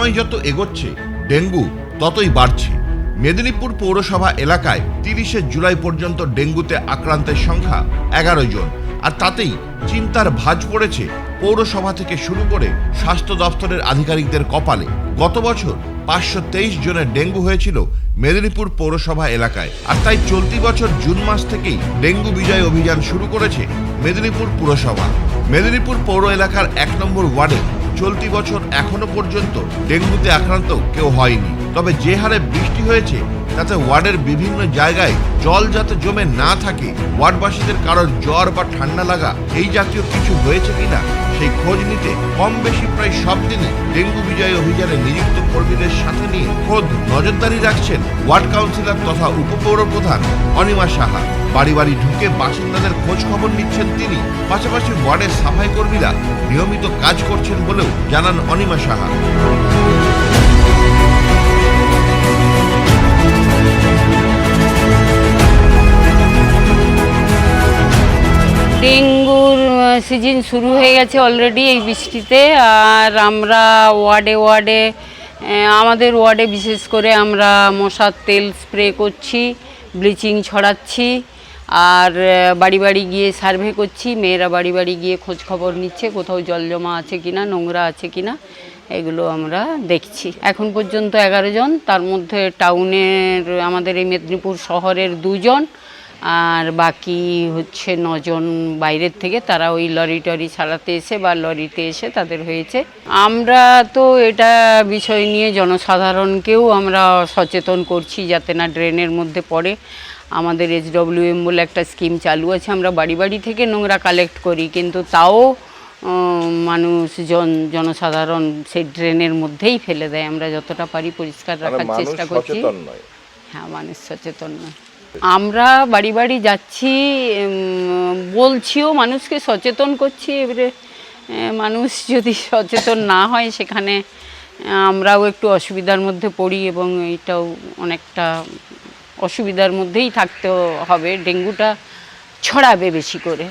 সময় যত এগোচ্ছে, ডেঙ্গু ততই বাড়ছে। মেদিনীপুর পৌরসভা এলাকায় তিরিশে জুলাই পর্যন্ত ডেঙ্গুতে আক্রান্তের সংখ্যা এগারো জন। আর তাতেই চিন্তার ভাঁজ পড়েছে পৌরসভা থেকে শুরু করে স্বাস্থ্য দপ্তরের আধিকারিকদের কপালে। গত বছর পাঁচশো তেইশ জনের ডেঙ্গু হয়েছিল মেদিনীপুর পৌরসভা এলাকায়। আর তাই চলতি বছর জুন মাস থেকেই ডেঙ্গু বিজয় অভিযান শুরু করেছে মেদিনীপুর পুরসভা। মেদিনীপুর পৌর এলাকার এক নম্বর ওয়ার্ডে চলতি বছর এখনও পর্যন্ত ডেঙ্গুতে আক্রান্ত কেউ হয়নি। তবে যে হারে বৃষ্টি হয়েছে, তাতে ওয়ার্ডের বিভিন্ন জায়গায় জল যাতে জমে না থাকে, ওয়ার্ডবাসীদের কারোর জ্বর বা ঠান্ডা লাগা এই জাতীয় কিছু হয়েছে কিনা, সেই খোঁজ নিতে কম বেশি প্রায় সব দিনই ডেঙ্গু বিজয় অভিযানে নিযুক্ত কর্মীদের সাথে নিয়ে খোদ নজরদারি রাখছেন ওয়ার্ড কাউন্সিলর তথা উপপৌর প্রধান অনিমা সাহা। বাড়ি বাড়ি ঢুকে বাসিন্দাদের খোঁজ খবর নিচ্ছেন তিনি। পাশাপাশি ওয়ার্ডের সাফাই কর্মীরা নিয়মিত কাজ করছেন বলেও জানান অনিমা সাহা। ডেঙ্গুর সিজন শুরু হয়ে গেছে অলরেডি এই বৃষ্টিতে। আর আমরা ওয়ার্ডে ওয়ার্ডে আমাদের ওয়ার্ডে বিশেষ করে আমরা মশার তেল স্প্রে করছি, ব্লিচিং ছড়াচ্ছি। আর বাড়ি বাড়ি গিয়ে সার্ভে করছি, মেয়েরা বাড়ি বাড়ি গিয়ে খোঁজ খবর নিচ্ছে, কোথাও জল জমা আছে কিনা, নোংরা আছে কিনা, এগুলো আমরা দেখছি। এখন পর্যন্ত এগারো জন, তার মধ্যে টাউনের আমাদের এই মেদিনীপুর শহরের দুজন, আর বাকি হচ্ছে নজন বাইরের থেকে, তারা ওই লরি টরি চালাতে এসে বা লরিতে এসে তাদের হয়েছে। আমরা তো এটা বিষয় নিয়ে জনসাধারণকেও আমরা সচেতন করছি যাতে না ড্রেনের মধ্যে পড়ে। আমাদের এইচডব্লিউএম বলে একটা স্কিম চালু আছে আমরা বাড়ি বাড়ি থেকে নোংরা কালেক্ট করি কিন্তু তাও মানুষজন জনসাধারণ সেই ড্রেনের মধ্যেই ফেলে দেয়। আমরা যতটা পারি পরিষ্কার মানে রাখার চেষ্টা করছি। হ্যাঁ মানুষ সচেতন নয়। আমরা বাড়ি বাড়ি যাচ্ছি বলছিও মানুষকে সচেতন করছি এবারে মানুষ যদি সচেতন না হয় সেখানে আমরাও একটু অসুবিধার মধ্যে পড়ি এবং এইটাও অনেকটা অসুবিধার মধ্যেই থাকতে হবে ডেঙ্গুটা ছড়াবে বেশি করে।